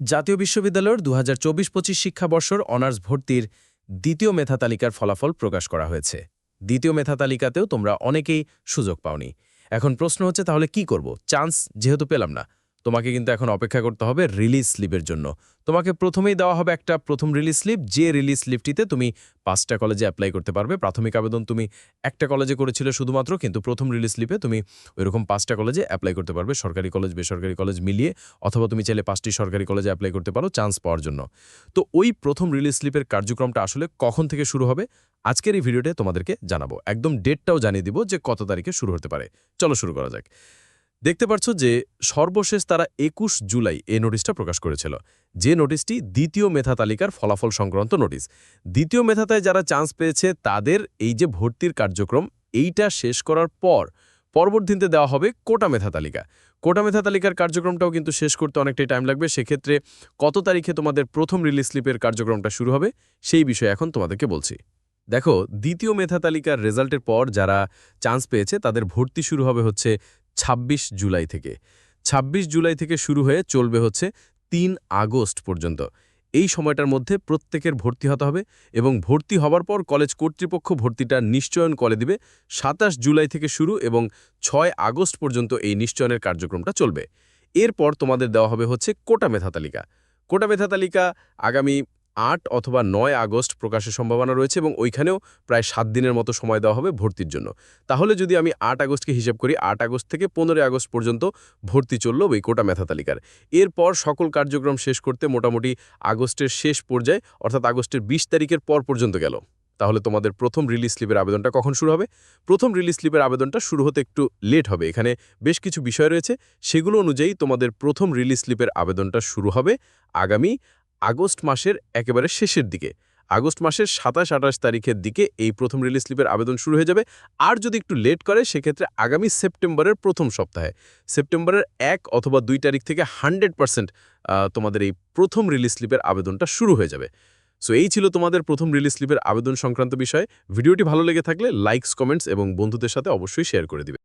জাতীয় বিশ্ববিদ্যালয়ের দু হাজার চব্বিশ পঁচিশ শিক্ষাবর্ষর অনার্স ভর্তির দ্বিতীয় মেধা তালিকার ফলাফল প্রকাশ করা হয়েছে। দ্বিতীয় মেধা তালিকাতেও তোমরা অনেকেই সুযোগ পাওনি। এখন প্রশ্ন হচ্ছে, তাহলে কি করব? চান্স যেহেতু পেলাম না তোমাকে কিন্তু এখন অপেক্ষা করতে হবে রিলিজ স্লিপের জন্য। তোমাকে প্রথমেই দেওয়া হবে একটা প্রথম রিলিজ স্লিপ যে রিলিজ স্লিপটিতে তুমি পাঁচটা কলেজে অ্যাপ্লাই করতে পারবে। প্রাথমিক আবেদন তুমি একটা কলেজে করেছিলে শুধুমাত্র, কিন্তু প্রথম রিলিজ স্লিপে তুমি ওইরকম পাঁচটা কলেজে অ্যাপ্লাই করতে পারবে, সরকারি কলেজ বেসরকারি কলেজ মিলিয়ে, অথবা তুমি চাইলে পাঁচটি সরকারি কলেজে অ্যাপ্লাই করতে পারো চান্স পাওয়ার জন্য। তো ওই প্রথম রিলিজ স্লিপের কার্যক্রমটা আসলে কখন থেকে শুরু হবে, আজকের এই ভিডিওতে তোমাদেরকে জানাব। একদম ডেটটাও জানিয়ে দিব যে কত তারিখে শুরু হতে পারে। চলো শুরু করা যাক। দেখতে পাচ্ছ যে সর্বশেষ তারা একুশ জুলাই এই নোটিশটা প্রকাশ করেছিল। যে নোটিশটি দ্বিতীয় মেধা তালিকার ফলাফল সংক্রান্ত নোটিশ। দ্বিতীয় মেধাতায় যারা চান্স পেয়েছে, তাদের এই যে ভর্তির কার্যক্রম, এইটা শেষ করার পর পরবর্তীতে দেওয়া হবে কোটা মেধা তালিকা। কোটা মেধা তালিকার কার্যক্রমটাও কিন্তু শেষ করতে অনেকটাই টাইম লাগবে। সেক্ষেত্রে কত তারিখে তোমাদের প্রথম রিলিজ স্লিপের কার্যক্রমটা শুরু হবে, সেই বিষয়ে এখন তোমাদেরকে বলছি। দেখো, দ্বিতীয় মেধা তালিকার রেজাল্টের পর যারা চান্স পেয়েছে, তাদের ভর্তি শুরু হবে হচ্ছে ২৬ জুলাই থেকে। ২৬ জুলাই থেকে শুরু হয়ে চলবে হচ্ছে তিন আগস্ট পর্যন্ত। এই সময়টার মধ্যে প্রত্যেকের ভর্তি হতে হবে এবং ভর্তি হবার পর কলেজ কর্তৃপক্ষ ভর্তিটা নিশ্চয়ন করে দিবে। সাতাশ জুলাই থেকে শুরু এবং ছয় আগস্ট পর্যন্ত এই নিশ্চয়নের কার্যক্রমটা চলবে। এরপর তোমাদের দেওয়া হবে হচ্ছে কোটা মেধা তালিকা। কোটা মেধা তালিকা আগামী আট অথবা নয় আগস্ট প্রকাশের সম্ভাবনা রয়েছে এবং ওইখানেও প্রায় সাত দিনের মতো সময় দেওয়া হবে ভর্তির জন্য। তাহলে যদি আমি আট আগস্টকে হিসেব করি, আট আগস্ট থেকে পনেরোই আগস্ট পর্যন্ত ভর্তি চলল ওই কোটা মেধা তালিকার। এরপর সকল কার্যক্রম শেষ করতে মোটামুটি আগস্টের শেষ পর্যায়ে, অর্থাৎ আগস্টের বিশ তারিখের পর পর্যন্ত গেল। তাহলে তোমাদের প্রথম রিলিজ স্লিপের আবেদনটা কখন শুরু হবে? প্রথম রিলিজ স্লিপের আবেদনটা শুরু হতে একটু লেট হবে। এখানে বেশ কিছু বিষয় রয়েছে। সেগুলো অনুযায়ী তোমাদের প্রথম রিলিজ স্লিপের আবেদনটা শুরু হবে আগামী আগস্ট মাসের একেবারে শেষের দিকে। আগস্ট মাসের সাতাশ, আঠাশ তারিখের দিকে এই প্রথম রিলিজ স্লিপের আবেদন শুরু হয়ে যাবে। আর যদি একটু লেট করে, সেক্ষেত্রে আগামী সেপ্টেম্বরের প্রথম সপ্তাহে। সেপ্টেম্বরের এক অথবা দুই তারিখ থেকে হান্ড্রেড পার্সেন্ট তোমাদের এই প্রথম রিলিজ স্লিপের আবেদনটা শুরু হয়ে যাবে। সো এই ছিল তোমাদের প্রথম রিলিজ স্লিপের আবেদন সংক্রান্ত বিষয়। ভিডিওটি ভালো লেগে থাকলে লাইকস কমেন্টস এবং বন্ধুদের সাথে অবশ্যই শেয়ার করে দিবে।